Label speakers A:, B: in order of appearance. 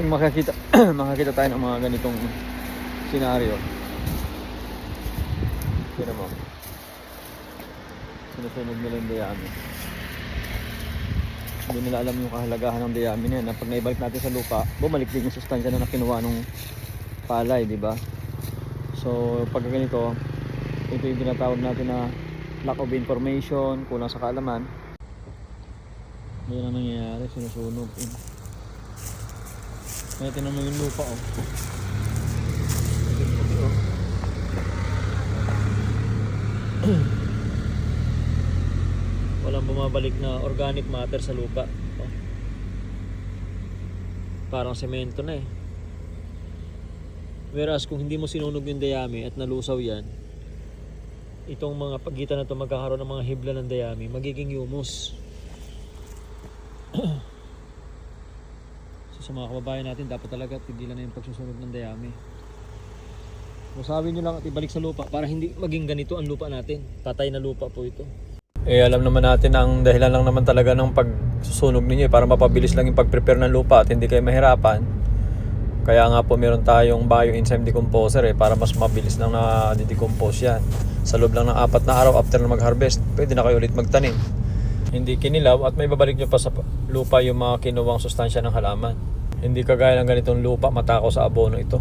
A: Yung makakita, makakita tayo ng mga ganitong senaryo. Sino mo? Sinusunog nila yung dayami. Hindi nila alam yung kahalagahan ng dayami na. Na pag naibalik natin sa lupa, bumalik din yung sustansya na nakinuha ng palay, di ba? So, pag ganito, ito yung tinatawag natin na lack of information, kulang sa kaalaman. Yan ang nangyayari, sinusunog. Kaya tinan mo yung lupa oh. Puti-puti, oh. Walang bumabalik na organic matter sa lupa. Oh. Parang semento na eh. Whereas kung hindi mo sinunog yung dayami at nalusaw yan, itong mga pagitan na to magkakaroon ng mga hibla ng dayami, magiging humus. Sa mga kababayan natin, dapat talaga tigilan na yung pagsusunog ng dayami. Masabi nyo lang at ibalik sa lupa para hindi maging ganito ang lupa natin. Patay na lupa po ito. Eh alam naman natin ang dahilan lang naman talaga ng pagsusunog ninyo eh, para mapabilis lang yung pag-prepare ng lupa at hindi kayo mahirapan. Kaya nga po meron tayong bioenzyme decomposer eh para mas mabilis lang na decompose yan. Sa loob lang ng apat na araw after na mag-harvest, pwede na kayo ulit magtanim. Hindi kinilaw at may babalik nyo pa sa lupa yung mga kinuwang sustansya ng halaman. Hindi kagaya ng ganitong lupa matakaw sa abono ito.